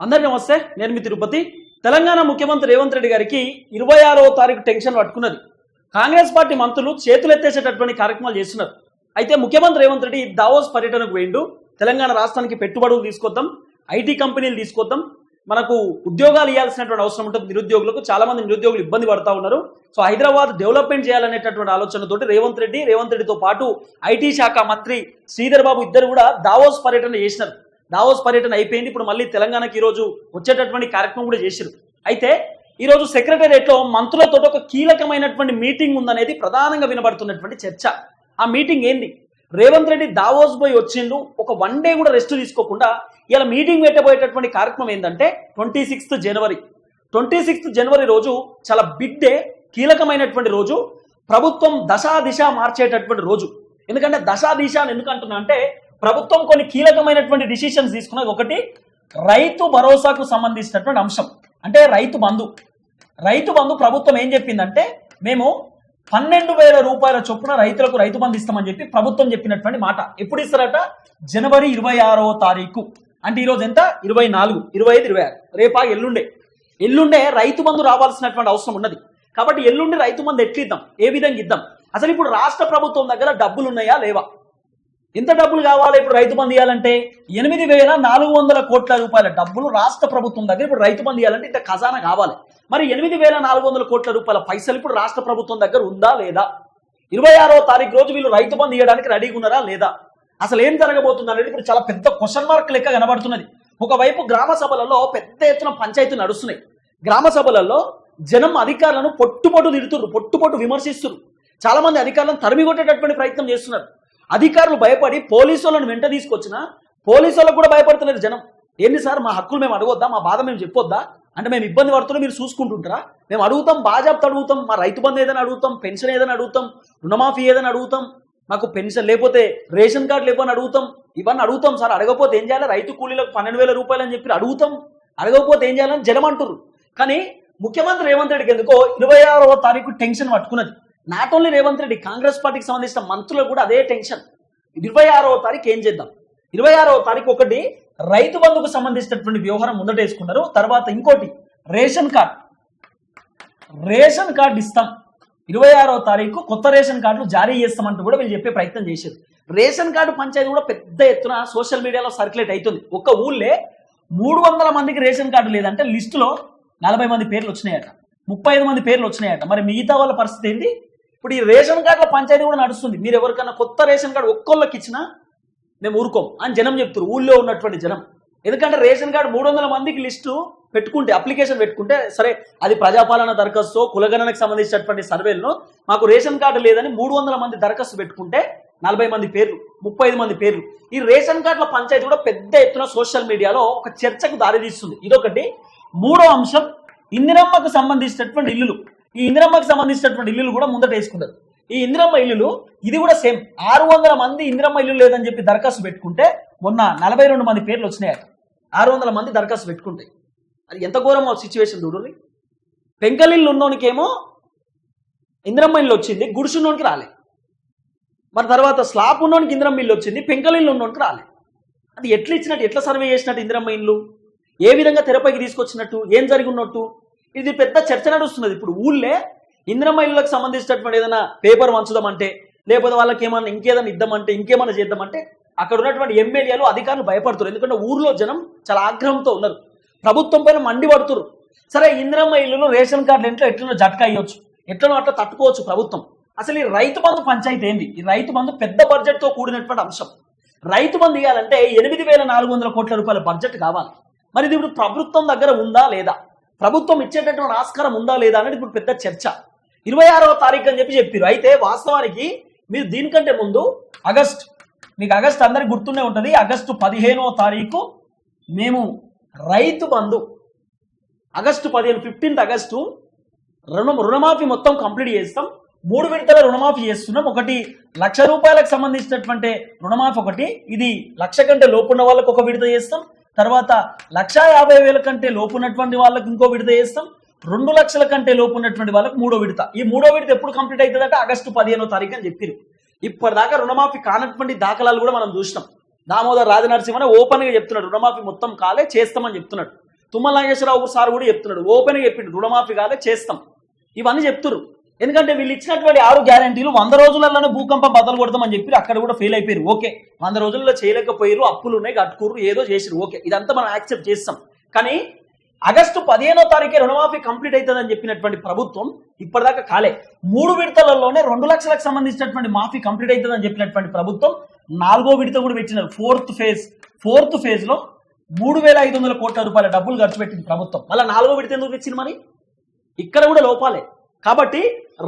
అందరి నమస్తే నేను మీ తిరుపతి. తెలంగాణ ముఖ్యమంత్రి రేవంత్ రెడ్డి గారికి ఇరవై ఆరో తారీఖు టెన్షన్ పట్టుకున్నది. కాంగ్రెస్ పార్టీ మంత్రులు చేతులెత్తేసేటటువంటి కార్యక్రమాలు చేస్తున్నారు. అయితే ముఖ్యమంత్రి రేవంత్ రెడ్డి దావోస్ పర్యటనకు వేయండు తెలంగాణ రాష్ట్రానికి పెట్టుబడులు తీసుకొద్దాం ఐటీ కంపెనీలు తీసుకొద్దాం. మనకు ఉద్యోగాలు ఇవ్వాల్సినటువంటి అవసరం ఉంటుంది. నిరుద్యోగులకు చాలా మంది నిరుద్యోగులు ఇబ్బంది పడతా ఉన్నారు. సో హైదరాబాద్ డెవలప్మెంట్ చేయాలనేటటువంటి ఆలోచనతోటి రేవంత్ రెడ్డి రేవంత్ రెడ్డితో పాటు ఐటీ శాఖ మంత్రి శ్రీధర్ బాబు ఇద్దరు కూడా దావోస్ పర్యటన చేసినారు. దావోస్ పర్యటన అయిపోయింది. ఇప్పుడు మళ్ళీ తెలంగాణకి ఈరోజు వచ్చేటటువంటి కార్యక్రమం కూడా చేశారు అయితే ఈరోజు సెక్రటేరియట్లో మంత్రులతో ఒక కీలకమైనటువంటి మీటింగ్ ఉందనేది ప్రధానంగా వినబడుతున్నటువంటి చర్చ. ఆ మీటింగ్ ఏంది? రేవంత్ రెడ్డి దావోస్ పోయి వచ్చిండు. ఒక వన్ డే కూడా రెస్ట్ తీసుకోకుండా ఇలా మీటింగ్ పెట్టబోయేటటువంటి కార్యక్రమం ఏంటంటే twenty sixth January. Twenty sixth January రోజు చాలా బిగ్ డే కీలకమైనటువంటి రోజు. ప్రభుత్వం దశా దిశ మార్చేటటువంటి రోజు. ఎందుకంటే దశా దిశ అని ఎందుకంటున్నా అంటే ప్రభుత్వం కొన్ని కీలకమైనటువంటి డిసిషన్స్ తీసుకున్నది ఒకటి రైతు భరోసాకు సంబంధించినటువంటి అంశం. అంటే రైతు బంధు. రైతు బంధు ప్రభుత్వం ఏం చెప్పిందంటే మేము పన్నెండు వేల రూపాయల చొప్పున రైతులకు రైతు బంధు ఇస్తామని చెప్పి ప్రభుత్వం చెప్పినటువంటి మాట. ఎప్పుడు ఇస్తారట? జనవరి ఇరవై ఆరో తారీఖు. అంటే ఈరోజు ఎంత? ఇరవై నాలుగు ఇరవై ఐదు ఇరవై ఆరు. రేపా ఎల్లుండే. ఎల్లుండే రైతు బంధు రావాల్సినటువంటి అవసరం ఉన్నది. కాబట్టి ఎల్లుండి రైతు బంధు ఎట్లు ఇద్దాం ఏ విధంగా ఇద్దాం? అసలు ఇప్పుడు రాష్ట్ర ప్రభుత్వం దగ్గర డబ్బులు ఉన్నాయా లేవా? ఎంత డబ్బులు కావాలి? ఇప్పుడు రైతు బంధు ఇవ్వాలంటే ఎనిమిది వేల నాలుగు వందల కోట్ల రూపాయల డబ్బులు రాష్ట్ర ప్రభుత్వం దగ్గర ఇప్పుడు రైతు బంధు ఇవ్వాలంటే ఇంత ఖజానా కావాలి. మరి ఎనిమిది వేల నాలుగు వందల కోట్ల రూపాయల పైసలు ఇప్పుడు రాష్ట్ర ప్రభుత్వం దగ్గర ఉందా లేదా? ఇరవై ఆరో తారీఖు రోజు వీళ్ళు రైతు బంధు ఇవ్వడానికి రెడీగా ఉన్నారా లేదా? అసలు ఏం జరగబోతుంది అనేది ఇప్పుడు చాలా పెద్ద క్వశ్చన్ మార్క్ లెక్క కనబడుతున్నది. ఒకవైపు గ్రామ సభలలో పెద్ద ఎత్తున పంచాయతీలు నడుస్తున్నాయి. గ్రామ సభలలో జనం అధికారులను పొట్టుపొట్టు తిడుతున్నారు పొట్టుపొట్టు విమర్శిస్తున్నారు చాలా మంది అధికారులను తరిమి కొట్టేటటువంటి ప్రయత్నం చేస్తున్నారు. అధికారులు భయపడి పోలీసు వాళ్ళని వెంట తీసుకొచ్చిన పోలీసు వాళ్ళకు కూడా భయపడుతున్నారు జనం. ఏంది సార్ మా హక్కులు మేము అడగొద్దా? మా బాధ మేము చెప్పొద్దా? అంటే మేము ఇబ్బంది పడుతున్నాం మీరు చూసుకుంటుంటారా? మేము అడుగుతాం బాజాప్త అడుగుతాం మా రైతు బంధు ఏదైనా అడుగుతాం పెన్షన్ ఏదైనా అడుగుతాం రుణమాఫీ ఏదైనా అడుగుతాం మాకు పెన్షన్ లేకపోతే రేషన్ కార్డు లేకపోతే అడుగుతాం ఇవన్నీ అడుగుతాం సార్. అడగకపోతే ఏం చేయాలి? రైతు కూలీలకు పన్నెండు వేల రూపాయలు అని చెప్పి అడుగుతాం. అడగకపోతే ఏం చేయాలని జనం అంటుర్రు. కానీ ముఖ్యమంత్రి రేవంత్ రెడ్డికి ఎందుకో ఇరవై ఆరవ తారీఖు టెన్షన్ పట్టుకున్నది. నాట్ ఓన్లీ రేవంత్ రెడ్డి కాంగ్రెస్ పార్టీకి సంబంధించిన మంత్రులకు కూడా అదే టెన్షన్ ఇరవై ఆరవ తారీఖు ఏం చేద్దాం? ఇరవై ఆరవ తారీఖు ఒకటి రైతు బంధుకు సంబంధించినటువంటి వ్యవహారం ముందటేసుకున్నారు తర్వాత ఇంకోటి రేషన్ కార్డ్. రేషన్ కార్డు ఇస్తాం. ఇరవై ఆరో తారీఖు కొత్త రేషన్ కార్డులు జారీ చేస్తామంటూ కూడా వీళ్ళు చెప్పే ప్రయత్నం చేశారు. రేషన్ కార్డు పంచాయతీ కూడా పెద్ద ఎత్తున సోషల్ మీడియాలో సర్క్యులేట్ అవుతుంది ఒక్క ఊళ్ళే మూడు వందల మందికి రేషన్ కార్డు లేదంటే లిస్టులో నలభై మంది పేర్లు వచ్చినాయట. ముప్పై ఐదు మంది పేర్లు వచ్చినాయట. మరి మిగతా వాళ్ళ పరిస్థితి ఏంటి? ఇప్పుడు ఈ రేషన్ కార్డుల పంచాయతీ కూడా నడుస్తుంది. మీరు ఎవరికైనా కొత్త రేషన్ కార్డు ఒక్కళ్ళకి ఇచ్చినా మేము ఊరుకోం. అని జనం చెప్తారు ఊళ్ళో ఉన్నటువంటి జనం. ఎందుకంటే రేషన్ కార్డు మూడు వందల మందికి లిస్టు పెట్టుకుంటే అప్లికేషన్ పెట్టుకుంటే సరే అది ప్రజాపాలన దరఖాస్తు కులగణనకు సంబంధించినటువంటి సర్వేలను మాకు రేషన్ కార్డు లేదని మూడు వందల మంది దరఖాస్తు పెట్టుకుంటే నలభై మంది పేర్లు ముప్పై ఐదు మంది పేర్లు. ఈ రేషన్ కార్డుల పంచాయతీ కూడా పెద్ద ఎత్తున సోషల్ మీడియాలో ఒక చర్చకు దారితీస్తుంది. ఇదొకటి. మూడో అంశం ఇందిరమ్మకు సంబంధించినటువంటి ఇల్లులు. ఈ ఇందిరమ్మకి సంబంధించినటువంటి ఇల్లులు కూడా ముందట వేసుకున్నారు. ఈ ఇందిరమ్మ ఇల్లులు ఇది కూడా సేమ్. ఆరు వందల మంది ఇందిరమ్మ ఇల్లు లేదని చెప్పి దరఖాస్తు పెట్టుకుంటే మొన్న నలభై రెండు మంది పేర్లు వచ్చినాయట. ఆరు వందల మంది దరఖాస్తు పెట్టుకుంటాయి అది ఎంత ఘోరమో సిచ్యువేషన్ చూడండి. పెంకలిల్లు ఉన్నోనికేమో ఇందిరమ్మ ఇల్లు వచ్చింది గుడిసున్నోనికి రాలే. మరి తర్వాత స్లాబ్ ఉన్నోనికి ఇందిరమ్మ ఇల్లు వచ్చింది పెంకలిల్లు ఉన్నోనికి రాలే. అది ఎట్లా ఇచ్చినట్టు ఎట్లా సర్వే చేసినట్టు ఇందిరమ్మ ఇల్లు? ఏ విధంగా తెరపైకి తీసుకొచ్చినట్టు? ఏం జరిగి ఉన్నట్టు? ఇది పెద్ద చర్చ నడుస్తున్నది. ఇప్పుడు ఊళ్ళే ఇందిరమ్మ ఇళ్ళకి సంబంధించినటువంటి ఏదైనా పేపర్ వంచుదామంటే లేకపోతే వాళ్ళకి ఏమన్నా ఇంకేదైనా ఇద్దామంటే ఇంకేమన్నా చేద్దామంటే అక్కడ ఉన్నటువంటి ఎమ్మెల్యేలు అధికారులు భయపడుతున్నారు. ఎందుకంటే ఊర్లో జనం చాలా ఆగ్రహంతో ఉన్నారు. ప్రభుత్వం పైన మండి సరే ఇంద్రమ్మ ఇల్లులో రేషన్ కార్డులు ఇంట్లో ఎట్లనో జట్కా అయ్యొచ్చు. ఎట్లనో అట్లా తట్టుకోవచ్చు ప్రభుత్వం. అసలు ఈ రైతు బంధు పంచాయతీ ఏంది? ఈ రైతు బంధు పెద్ద బడ్జెట్తో కూడినటువంటి అంశం. రైతు బంధు ఇవ్వాలంటే ఎనిమిది వేల నాలుగు వందల కోట్ల రూపాయల బడ్జెట్ కావాలి. మరి ఇది ఇప్పుడు ప్రభుత్వం దగ్గర ఉందా లేదా? ప్రభుత్వం ఇచ్చేటటువంటి ఆస్కారం ఉందా లేదా అనేది ఇప్పుడు పెద్ద చర్చ. ఇరవై ఆరవ తారీఖు అని చెప్పి చెప్పారు అయితే వాస్తవానికి మీరు దీనికంటే ముందు ఆగస్ట్ మీకు ఆగస్ట్ అందరికి గుర్తునే ఉంటుంది ఆగస్టు పదిహేనవ తారీఖు మేము రైతు బంధు. ఆగస్టు పదిహేను ఫిఫ్టీన్త్ ఆగస్టు రుణం రుణమాఫీ మొత్తం కంప్లీట్ చేస్తాం. మూడు విడతల రుణమాఫీ చేస్తున్నాం. ఒకటి లక్ష రూపాయలకు సంబంధించినటువంటి రుణమాఫీ ఒకటి. ఇది లక్ష కంటే లోపున్న వాళ్ళకు ఒక విడత చేస్తాం. తర్వాత లక్షా యాభై వేల కంటే లోపు ఉన్నటువంటి వాళ్ళకి ఇంకో విడత చేస్తాం రెండు లక్షల కంటే లోపు ఉన్నటువంటి వాళ్ళకి మూడో విడత. ఈ మూడో విడత ఎప్పుడు కంప్లీట్ అవుతుందంటే ఆగస్టు పదిహేనో తారీఖు అని చెప్పారు. ఇప్పటిదాకా రుణమాఫీ కానటువంటి దాఖలాలు కూడా మనం చూసినాం. దామోదర్ రాజనరసింహ ఓపెన్గా చెప్తున్నాడు. రుణమాఫీ మొత్తం కాలే చేస్తామని చెప్తున్నాడు. తుమ్మల నాగేశ్వరరావు సార్ కూడా చెప్తున్నాడు. ఓపెన్గా చెప్పిండు. రుణమాఫీ కాలే చేస్తాం. ఇవన్నీ చెప్తున్నారు ఎందుకంటే వీళ్ళు ఇచ్చినటువంటి ఆరు గ్యారంటీలు వంద రోజులలోనే భూకంపం బద్దలు కొడతామని చెప్పి అక్కడ కూడా ఫెయిల్ అయిపోయారు. ఓకే. వంద రోజుల్లో చేయలేకపోయారు అప్పులు ఉన్నాయి కట్టుకోరు ఏదో చేసిరు ఓకే. ఇదంతా మనం యాక్సెప్ట్ చేస్తాం. కానీ ఆగస్టు పదిహేనో తారీఖే రుణమాఫీ కంప్లీట్ అవుతుందని చెప్పినటువంటి ప్రభుత్వం ఇప్పటిదాకా కాలే. మూడు విడతలలోనే రెండు లక్షలకు సంబంధించినటువంటి మాఫీ కంప్లీట్ అవుతుందని చెప్పినటువంటి ప్రభుత్వం నాలుగో విడత కూడా పెట్టినారు. ఫోర్త్ ఫేజ్ ఫోర్త్ ఫేజ్లో మూడు వేల ఐదు వందల కోట్ల రూపాయల డబ్బులు ఖర్చు పెట్టింది ప్రభుత్వం. మళ్ళీ నాలుగో విడత ఎందుకు ఇచ్చింది మరి? ఇక్కడ కూడా లోపాలే. కాబట్టి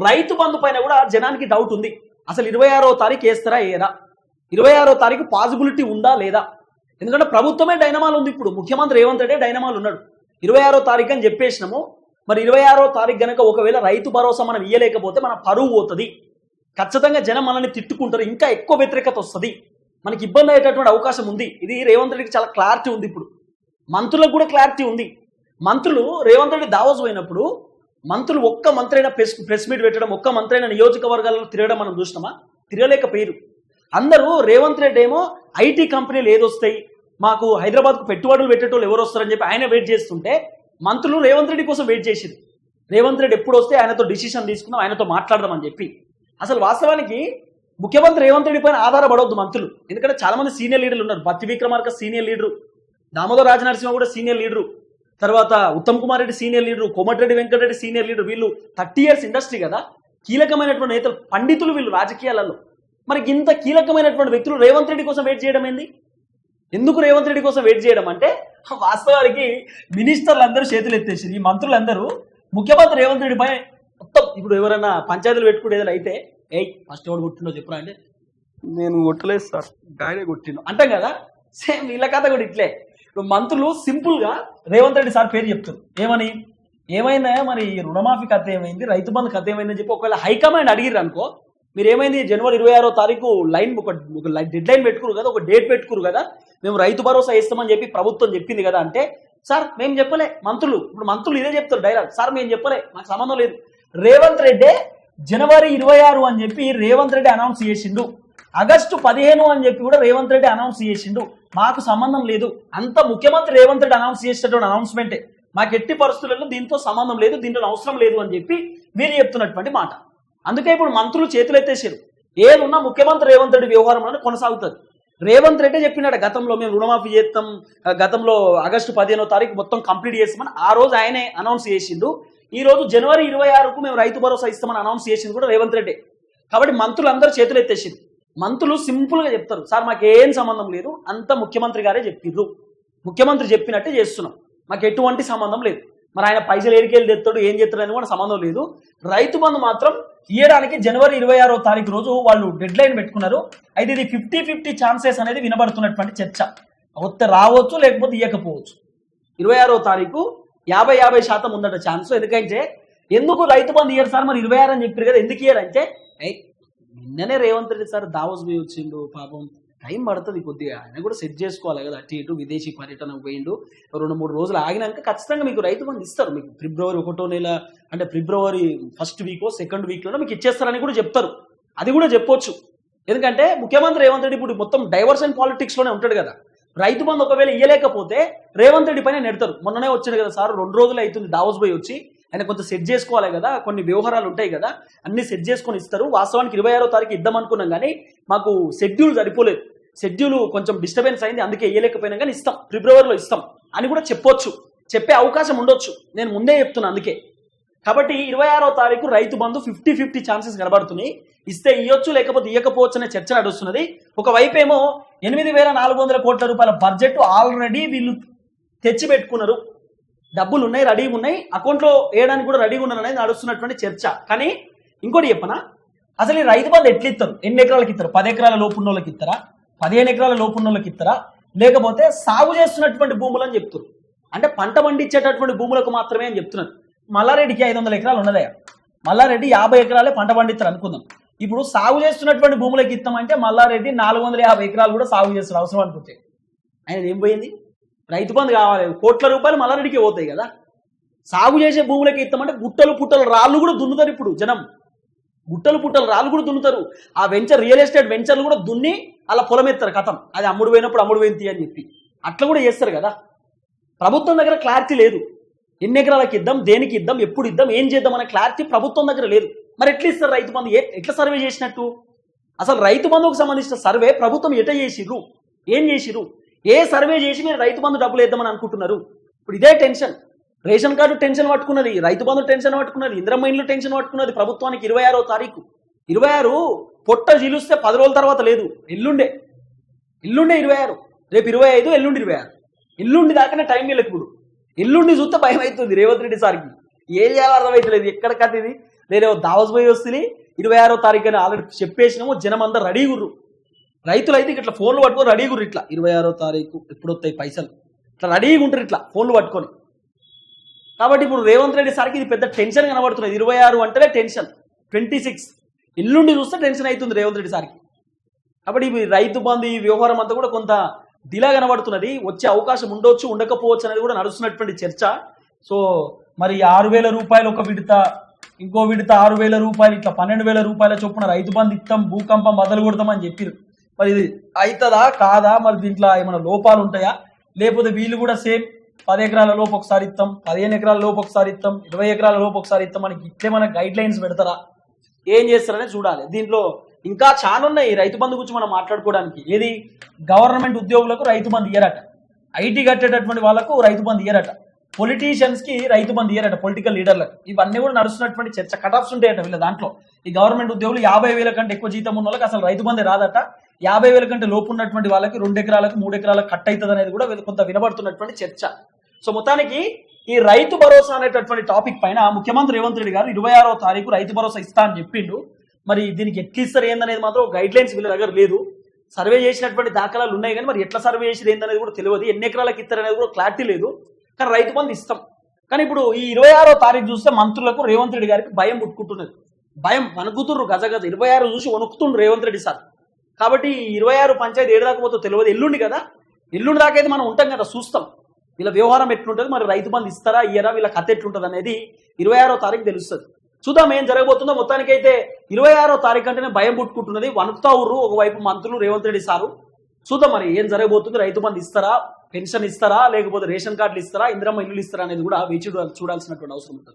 రైతు బంధు పైన కూడా జనానికి డౌట్ ఉంది. అసలు ఇరవై ఆరో తారీఖు వేస్తారా ఏరా ఇరవై ఆరో తారీఖు పాసిబిలిటీ ఉందా లేదా? ఎందుకంటే ప్రభుత్వమే డైనమాల్ ఉంది ఇప్పుడు. ముఖ్యమంత్రి రేవంత్ రెడ్డి డైనమాల్ ఉన్నాడు. ఇరవై ఆరో తారీఖు అని చెప్పేసినాము. మరి ఇరవై ఆరో తారీఖు గనక ఒకవేళ రైతు భరోసా మనం ఇయ్యలేకపోతే మన పరువు పోతుంది. ఖచ్చితంగా జనం మనల్ని తిట్టుకుంటారు. ఇంకా ఎక్కువ వ్యతిరేకత వస్తుంది. మనకి ఇబ్బంది అయ్యేటటువంటి అవకాశం ఉంది. ఇది రేవంత్ రెడ్డికి చాలా క్లారిటీ ఉంది ఇప్పుడు. మంత్రులకు కూడా క్లారిటీ ఉంది. మంత్రులు రేవంత్ రెడ్డి దావోస్ పోయినప్పుడు మంత్రులు ఒక్క మంత్రైనా ప్రెస్ ప్రెస్ మీట్ పెట్టడం ఒక్క మంత్రైనా నియోజకవర్గాలను నియోజకవర్గాల్లో తిరగడం మనం చూసినామా? తిరగలేకపోయారు అందరూ రేవంత్ రెడ్డి ఏమో ఐటీ కంపెనీలు ఏదొస్తాయి మాకు హైదరాబాద్కు పెట్టుబడులు పెట్టేటోళ్ళు ఎవరు వస్తారని చెప్పి ఆయన వెయిట్ చేస్తుంటే మంత్రులు రేవంత్ రెడ్డి కోసం వెయిట్ చేసింది రేవంత్ రెడ్డి ఎప్పుడు వస్తే ఆయనతో డిసిషన్ తీసుకుందాం ఆయనతో మాట్లాడదామని చెప్పి. అసలు వాస్తవానికి ముఖ్యమంత్రి రేవంత్ రెడ్డి పైన ఆధారపడవద్దు మంత్రులు. ఎందుకంటే చాలా మంది సీనియర్ లీడర్లు ఉన్నారు. బత్తి విక్రమార్క సీనియర్ లీడరు దామోదర్ రాజనరసింహ కూడా సీనియర్ లీడరు. తర్వాత Uttam Kumar Reddy senior leader Komatireddy Venkatreddy senior leader వీళ్ళు థర్టీ ఇయర్స్ ఇండస్ట్రీ కదా. కీలకమైనటువంటి నేతలు పండితులు వీళ్ళు రాజకీయాలలో. మరి ఇంత కీలకమైనటువంటి వ్యక్తులు రేవంత్ రెడ్డి కోసం వెయిట్ చేయడం ఏంది? ఎందుకు రేవంత్ రెడ్డి కోసం వెయిట్ చేయడం అంటే వాస్తవానికి మినిస్టర్లు అందరూ చేతులు ఎత్తేసి ఈ మంత్రులందరూ ముఖ్యమంత్రి రేవంత్ రెడ్డి పై మొత్తం ఇప్పుడు ఎవరైనా పంచాయతీలు పెట్టుకుంటే ఏదైనా అయితే ఏయ్ ఫస్ట్ ఎవడు కొట్టిండో చెప్పురా అంటే. నేను కొట్టలేదు సార్. గాయనే కొట్టిండు. అంటాం కదా? సేమ్ వీళ్ళ కథ కూడా ఇట్లే. ఇప్పుడు మంత్రులు సింపుల్గా రేవంత్ రెడ్డి సార్ పేరు చెప్తారు. ఏమని? ఏమైనా మరి ఈ రుణమాఫీ కథ ఏమైంది? రైతు బంధు కథ ఏమైందని చెప్పి ఒకవేళ హైకమాండ్ అడిగిరు అనుకో మీరు ఏమైంది జనవరి ఇరవై ఆరో తారీఖు లైన్ ఒక డెడ్ లైన్ పెట్టుకురు కదా ఒక డేట్ పెట్టుకురు కదా మేము రైతు భరోసా ఇస్తామని చెప్పి ప్రభుత్వం చెప్పింది కదా అంటే సార్ మేము చెప్పలే. మంత్రులు ఇప్పుడు మంత్రులు ఇదే చెప్తారు డైలాగ్. సార్ మేము చెప్పలే. మాకు సంబంధం లేదు. రేవంత్ రెడ్డే జనవరి ఇరవై ఆరు అని చెప్పి రేవంత్ రెడ్డి అనౌన్స్ చేసిండు. ఆగస్టు పదిహేను అని చెప్పి కూడా రేవంత్ రెడ్డి అనౌన్స్ చేసిండు. మాకు సంబంధం లేదు. అంత ముఖ్యమంత్రి రేవంత్ రెడ్డి అనౌన్స్ చేసేటటువంటి అనౌన్స్మెంటే మాకు ఎట్టి పరిస్థితులలో దీంతో సంబంధం లేదు దీంట్లో అవసరం లేదు అని చెప్పి వీరు చెప్తున్నటువంటి మాట. అందుకే ఇప్పుడు మంత్రులు చేతులు ఎత్తేసారు. ఏదున్నా ముఖ్యమంత్రి రేవంత్ రెడ్డి వ్యవహారంలోనే కొనసాగుతుంది. రేవంత్ రెడ్డి చెప్పినాడు గతంలో మేము రుణమాఫీ చేస్తాం గతంలో ఆగస్టు పదిహేనో తారీఖు మొత్తం కంప్లీట్ చేస్తామని ఆ రోజు ఆయనే అనౌన్స్ చేసిండు. ఈ రోజు జనవరి ఇరవై ఆరుకు మేము రైతు భరోసా ఇస్తామని అనౌన్స్ చేసింది కూడా రేవంత్ రెడ్డి. కాబట్టి మంత్రులు అందరూ చేతులు ఎత్తేసింది. మంత్రులు సింపుల్గా చెప్తారు. సార్ మాకేం సంబంధం లేదు. అంత ముఖ్యమంత్రి గారే చెప్పిర్రు. ముఖ్యమంత్రి చెప్పినట్టే చేస్తున్నాం. మాకు ఎటువంటి సంబంధం లేదు. మరి ఆయన పైసలు ఏడికెళ్ళి తెస్తాడు ఏం చేస్తాడు అని కూడా సంబంధం లేదు. రైతు బంధు మాత్రం ఇయ్యడానికి జనవరి ఇరవై ఆరో తారీఖు రోజు వాళ్ళు డెడ్ లైన్ పెట్టుకున్నారు. అయితే ఇది ఫిఫ్టీ ఫిఫ్టీ ఛాన్సెస్ అనేది వినబడుతున్నటువంటి చర్చ. వస్తే రావచ్చు లేకపోతే ఇయ్యకపోవచ్చు. ఇరవై ఆరో తారీఖు యాభై యాభై శాతం ఉందట ఛాన్స్. ఎందుకంటే ఎందుకు రైతు బంధు ఇయ్యారు సార్? మరి ఇరవై ఆరు అని చెప్పారు కదా ఎందుకు ఇయ్యారు? అంటే నిన్ననే రేవంత్ రెడ్డి సార్ దావోస్ పోయి వచ్చిండు పాపం టైం పడుతుంది కొద్దిగా. ఆయన కూడా సెట్ చేసుకోవాలి కదా అటు ఇటు విదేశీ పర్యటన పోయిండు. రెండు మూడు రోజులు ఆగినాక ఖచ్చితంగా మీకు రైతు బంధు ఇస్తారు. మీకు ఫిబ్రవరి ఒకటో నెల అంటే ఫిబ్రవరి ఫస్ట్ వీకో సెకండ్ వీక్లోనే మీకు ఇచ్చేస్తారని కూడా చెప్తారు. అది కూడా చెప్పొచ్చు. ఎందుకంటే ముఖ్యమంత్రి రేవంత్ రెడ్డి ఇప్పుడు మొత్తం డైవర్షన్ అండ్ పాలిటిక్స్లోనే ఉంటాడు కదా. రైతు బంధు ఒకవేళ ఇయ్యలేకపోతే రేవంత్ రెడ్డి పైన నెడతారు. మొన్ననే వచ్చింది కదా సార్ రెండు రోజులు అవుతుంది దావోస్ పోయి వచ్చి. ఆయన కొంత సెట్ చేసుకోవాలి కదా కొన్ని వ్యవహారాలు ఉంటాయి కదా అన్ని సెట్ చేసుకొని ఇస్తారు. వాస్తవానికి ఇరవై ఆరో తారీఖు ఇద్దాం అనుకున్నాం కానీ మాకు షెడ్యూల్ సరిపోలేదు. షెడ్యూల్ కొంచెం డిస్టర్బెన్స్ అయింది అందుకే వేయలేకపోయినా కానీ ఇస్తాం ఫిబ్రవరిలో ఇస్తాం అని కూడా చెప్పొచ్చు. చెప్పే అవకాశం ఉండొచ్చు. నేను ముందే చెప్తున్నా అందుకే. కాబట్టి ఇరవై ఆరో తారీఖు Rythu Bandhu fifty fifty chances కనబడుతున్నాయి. ఇస్తే ఇవ్వచ్చు లేకపోతే ఇవ్వకపోవచ్చు అనే చర్చ నడుస్తున్నది. ఒకవైపు ఏమో ఎనిమిది వేల నాలుగు వందల కోట్ల రూపాయల బడ్జెట్ ఆల్రెడీ వీళ్ళు తెచ్చిపెట్టుకున్నారు. డబ్బులు ఉన్నాయి రెడీగా ఉన్నాయి అకౌంట్లో వేయడానికి కూడా రెడీగా ఉన్నారు అనేది నడుస్తున్నటువంటి చర్చ. కానీ ఇంకోటి చెప్పనా? అసలు ఈ రైతు బంధు ఎట్లా ఇస్తారు ఎన్ని ఎకరాలకి ఇస్తారు పది ఎకరాల లోపు ఉన్న వాళ్ళకి ఇస్తారా పదిహేను ఎకరాల లోపు ఉన్న వాళ్ళకి ఇస్తారా లేకపోతే సాగు చేస్తున్నటువంటి భూములు అని చెప్తారు అంటే పంట పండించేటటువంటి భూములకు మాత్రమే అని చెప్తున్నారు. మల్లారెడ్డికి ఐదు వందల ఎకరాలు ఉన్నదే మల్లారెడ్డి యాభై ఎకరాలే పంట పండిస్తారు అనుకుందాం. ఇప్పుడు సాగు చేస్తున్నటువంటి భూములకు ఇస్తామంటే మల్లారెడ్డి నాలుగు వందల యాభై ఎకరాలు కూడా సాగు చేస్తారు అవసరం అనుకుంటే. ఆయన ఏం పోయింది? రైతు బంధు కావాలి. కోట్ల రూపాయలు మల్లారెడ్డికి పోతాయి కదా. సాగు చేసే భూములకి ఇస్తామంటే గుట్టలు పుట్టలు రాళ్ళు కూడా దున్నుతారు ఇప్పుడు జనం. గుట్టలు పుట్టలు రాళ్ళు కూడా దున్నుతారు. ఆ వెంచర్ రియల్ ఎస్టేట్ వెంచర్లు కూడా దున్ని అలా పొలం ఎత్తారు కథం. అది అమ్ముడు పోయినప్పుడు అమ్ముడు పోయింది అని చెప్పి. అట్లా కూడా చేస్తారు కదా. ప్రభుత్వం దగ్గర క్లారిటీ లేదు. ఎన్ని ఎకరాలకు ఇద్దాం దేనికి ఇద్దాం ఎప్పుడు ఇద్దాం ఏం చేద్దాం అనే క్లారిటీ ప్రభుత్వం దగ్గర లేదు. మరి ఎట్లా ఇస్తారు రైతు బంధు? ఎట్లా సర్వే చేసినట్టు? అసలు రైతు బంధుకు సంబంధించిన సర్వే ప్రభుత్వం ఎట చేసిర్రు? ఏం చేసిర్రు? ఏ సర్వే చేసి మీరు రైతు బంధు డబ్బులు వేద్దామని అనుకుంటున్నారు? ఇప్పుడు ఇదే టెన్షన్. రేషన్ కార్డు టెన్షన్ పట్టుకున్నది రైతు బంధు టెన్షన్ పట్టుకున్నది ఇంద్రమ్మ ఇండ్లు టెన్షన్ పట్టుకున్నది ప్రభుత్వానికి ఇరవై ఆరో తారీఖు. ఇరవై ఆరు పొట్ట జిలుస్తే పది రోజుల తర్వాత లేదు. ఎల్లుండే. ఎల్లుండే ఇరవై ఆరు. రేపు ఇరవై ఐదు ఎల్లుండి ఇరవై ఆరు. ఎల్లుండి దాకానే టైం వీళ్ళకి ఇప్పుడు. ఎల్లుండి చూస్తే భయం అవుతుంది రేవంత్ రెడ్డి సార్కి. ఏం చేయాలో అర్థమవుతలేదు ఎక్కడ కథ ఇది? లేదా దావస్ పోయి వస్తుంది ఇరవై ఆరో తారీఖు అని ఆల్రెడీ చెప్పేసినాము జనం అందరు రెడీ గుర్రు. రైతులు అయితే ఇట్లా ఫోన్లు పట్టుకొని రెడీ ఇట్లా. ఇరవై ఆరో తారీఖు ఎప్పుడు వస్తాయి పైసలు. ఇట్లా రెడీగా ఉంటారు ఇట్లా ఫోన్లు పట్టుకొని. కాబట్టి ఇప్పుడు రేవంత్ రెడ్డి సార్కి ఇది పెద్ద టెన్షన్ కనబడుతున్నది. ఇరవై ఆరు అంటేనే టెన్షన్. Twenty six. ఎల్లుండి చూస్తే టెన్షన్ అవుతుంది రేవంత్ రెడ్డి సార్కి. కాబట్టి ఈ రైతు బంధు ఈ వ్యవహారం అంతా కూడా కొంత దిలా కనబడుతున్నది. వచ్చే అవకాశం ఉండొచ్చు ఉండకపోవచ్చు అనేది కూడా నడుస్తున్నటువంటి చర్చ. సో మరి ఆరు వేల రూపాయలు ఒక విడత ఇంకో విడత ఆరు వేల రూపాయలు ఇట్లా పన్నెండు వేల రూపాయల చొప్పున రైతు బంధు ఇస్తాం భూకంపం మొదలు కొడతామని చెప్పారు మరి ఇది అవుతుందా? కాదా? మరి దీంట్లో ఏమైనా లోపాలు ఉంటాయా? లేకపోతే వీళ్ళు కూడా సేమ్ పది ఎకరాల లోపు ఒకసారి ఇస్తాం పదిహేను ఎకరాల లోపు ఒకసారి ఇస్తాం ఇరవై ఎకరాల లోపు ఒకసారి ఇస్తాం మనకి ఇట్లే మన గైడ్ లైన్స్ పెడతారా? ఏం చేస్తారనే చూడాలి. దీంట్లో ఇంకా చాలా ఉన్నాయి రైతు బంధు గురించి మనం మాట్లాడుకోవడానికి. ఏది? గవర్నమెంట్ ఉద్యోగులకు రైతు బంధు ఇయ్యరట. ఐటీ కట్టేటటువంటి వాళ్ళకు రైతు బంధు ఇయ్యరట. పొలిటీషియన్స్కి రైతు బంధు ఇయ్యరట పొలిటికల్ లీడర్లకు ఇవన్నీ కూడా నడుస్తున్నటువంటి చర్చ కటాఫ్స్ ఉంటాయట వీళ్ళ దాంట్లో. ఈ గవర్నమెంట్ ఉద్యోగులు యాభై వేల కంటే ఎక్కువ జీతం ఉన్న వాళ్ళకి అసలు రైతు బంధు రాదట. యాభై వేల కంటే లోపు ఉన్నటువంటి వాళ్ళకి రెండు ఎకరాలకు మూడు ఎకరాలకు కట్ అవుతుంది అనేది కూడా కొంత వినబడుతున్నటువంటి చర్చ. సో మొత్తానికి ఈ రైతు భరోసా అనేటటువంటి టాపిక్ పైన ముఖ్యమంత్రి రేవంత్ రెడ్డి గారు ఇరవై ఆరో తారీఖు రైతు భరోసా ఇస్తా అని చెప్పిండు. మరి దీనికి ఎట్లా ఇస్తారు ఏందనేది మాత్రం గైడ్ లైన్స్ వీళ్ళ దగ్గర లేదు. సర్వే చేసినటువంటి దాఖలాలు ఉన్నాయి కానీ మరి ఎట్లా సర్వే చేసేది ఏందనేది కూడా తెలియదు. ఎన్ని ఎకరాలకు ఇస్తారు అనేది కూడా క్లారిటీ లేదు. కానీ రైతు బంధు ఇస్తాం కానీ ఇప్పుడు ఈ ఇరవై ఆరో తారీఖు చూస్తే మంత్రులకు రేవంత్ రెడ్డి గారికి భయం పుట్టుకుంటున్నది. భయం వణుకుతుర్రు గజ గజ. ఇరవై ఆరు చూసి వణుకుతుండ్రు రేవంత్ రెడ్డి సార్. కాబట్టి ఇరవై ఆరు పంచాయతీ ఏడు దాకా పోతే తెలియదు. ఎల్లుండి కదా? ఎల్లుండి దాకా అయితే మనం ఉంటాం కదా చూస్తాం. వీళ్ళ వ్యవహారం ఎట్లుంటుంది? మరి రైతు బంధు ఇస్తారా ఇయ్యరా? వీళ్ళ కథ ఎట్లుంటుంది అనేది ఇరవై ఆరో తారీఖు తెలుస్తుంది. చూద్దాం ఏం జరగబోతుందో. మొత్తానికైతే ఇరవై ఆరో తారీఖు అంటేనే భయం పుట్టుకుంటున్నది. వనుతా ఊరు ఒకవైపు మంత్రులు రేవంత్ రెడ్డి సారు. చూద్దాం మరి ఏం జరగబోతుంది. రైతు బంధు ఇస్తారా పెన్షన్ ఇస్తారా లేకపోతే రేషన్ కార్డులు ఇస్తారా ఇందిరమ్మ ఇల్లు ఇస్తారా అనేది కూడా వేచి చూడాల్సినటువంటి అవసరం ఉంటుంది.